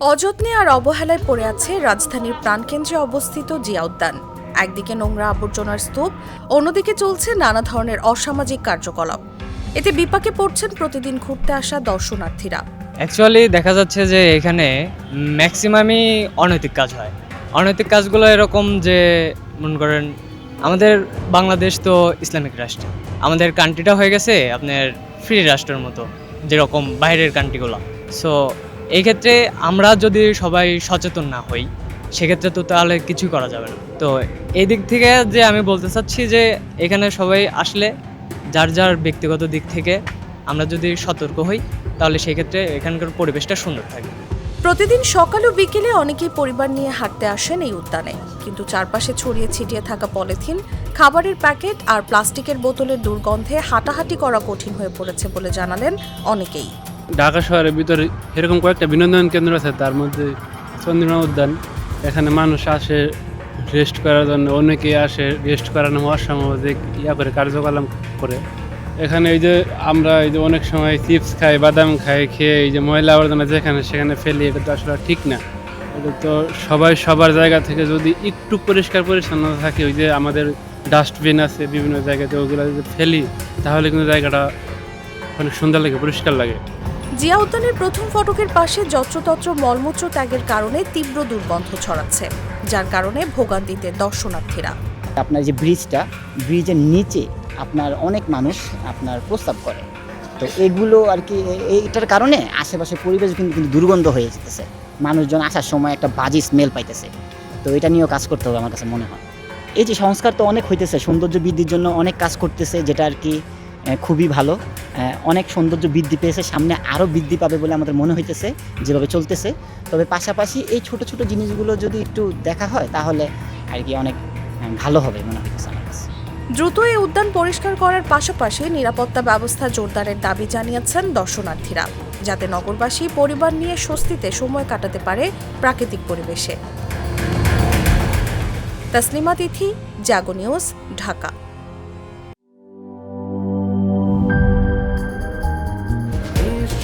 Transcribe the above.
অযত্নে আর অবহেলায় পড়ে আছে রাজধানীর প্রাণকেন্দ্রে অবস্থিত জিয়া উদ্যান একদিকে নোংরা আবর্জনার স্তূপ, অন্যদিকে চলছে নানা ধরনের অসামাজিক কার্যকলাপ। এতে বিপাকে পড়ছেন প্রতিদিন ঘুরতে আসা দর্শনার্থীরা। অ্যাকচুয়ালি দেখা যাচ্ছে যে এখানে ম্যাক্সিমামই অনৈতিক কাজ হয়। অনৈতিক কাজগুলো এরকম যে, মনে করেন, আমাদের বাংলাদেশ তো ইসলামিক রাষ্ট্র। আমাদের কান্ট্রিটা হয়ে গেছে আপনার ফ্রি রাষ্ট্রের মতো, যেরকম বাইরের কান্ট্রিগুলো সো এই ক্ষেত্রে আমরা যদি সবাই সচেতন না হই, সেক্ষেত্রে তো তাহলে কিছুই করা যাবে না। তো এই দিক থেকে যে আমি বলতে চাচ্ছি যে এখানে সবাই আসলে যার যার ব্যক্তিগত দিক থেকে আমরা যদি সতর্ক হই, তাহলে সেক্ষেত্রে এখানকার পরিবেশটা সুন্দর থাকে প্রতিদিন সকাল ও বিকেলে অনেকেই পরিবার নিয়ে হাঁটতে আসেন এই উদ্যানে। কিন্তু চারপাশে ছড়িয়ে ছিটিয়ে থাকা পলিথিন, খাবারের প্যাকেট আর প্লাস্টিকের বোতলের দুর্গন্ধে হাঁটাহাঁটি করা কঠিন হয়ে পড়েছে বলে জানালেন অনেকেই। ঢাকা শহরের ভিতরে এরকম কয়েকটা বিনোদন কেন্দ্র আছে, তার মধ্যে চন্দ্রিমা উদ্যান। এখানে মানুষ আসে রেস্ট করার জন্য, অনেকেই আসে রেস্ট করানো অসামাজিক ইয়া করে, কার্যকলাপ করে। এখানে এই যে আমরা এই যে অনেক সময় চিপস খাই, বাদাম খাই, খেয়ে এই যে ময়লা আবর্জনা যেখানে সেখানে ফেলি, এটা তো আসলে ঠিক না। এটা তো সবাই সবার জায়গা থেকে যদি একটু পরিষ্কার পরিচ্ছন্নতা থাকে, ওই যে আমাদের ডাস্টবিন আছে বিভিন্ন জায়গাতে, ওগুলো যদি ফেলি, তাহলে কিন্তু জায়গাটা অনেক সুন্দর লাগে, পরিষ্কার লাগে। জিয়া উদ্যানের প্রথম ফটকের পাশে যত্রতত্র মলমূত্র ত্যাগের কারণে তীব্র দুর্গন্ধ ছড়াচ্ছে, যার কারণে ভোগান্তিতে দর্শনার্থীরা। আপনার যে ব্রিজটা, ব্রিজের নিচে আপনার অনেক মানুষ আপনার প্রস্তাব করে। তো এগুলো আর কি এইটার কারণে আশেপাশে পরিবেশ কিন্তু কিন্তু দুর্গন্ধ হয়ে যেতেছে। মানুষজন আসার সময় একটা বাজে স্মেল পাইতেছে। তো এটা নিয়েও কাজ করতে হবে আমার কাছে মনে হয়। এই যে সংস্কার তো অনেক হইতেছে সৌন্দর্য বৃদ্ধির জন্য অনেক কাজ করতেছে, যেটা আর কি খুবই ভালো। অনেক সৌন্দর্য বৃদ্ধি পেয়েছে, সামনে আরও বৃদ্ধি পাবে বলে আমাদের মনে হইতেছে, যেভাবে চলতেছে। তবে পাশাপাশি এই ছোট ছোট জিনিসগুলো যদি একটু দেখা হয়, তাহলে আর কি অনেক ভালো হবে মনে হইতেছে আমার কাছে। দ্রুত এই উদ্যান পরিষ্কার করার পাশাপাশি নিরাপত্তা ব্যবস্থা জোরদারের দাবি জানিয়েছেন দর্শনার্থীরা, যাতে নগরবাসী পরিবার নিয়ে স্বস্তিতে সময় কাটাতে পারে প্রাকৃতিক পরিবেশে। Taslima Tithi, Jago news, Dhaka.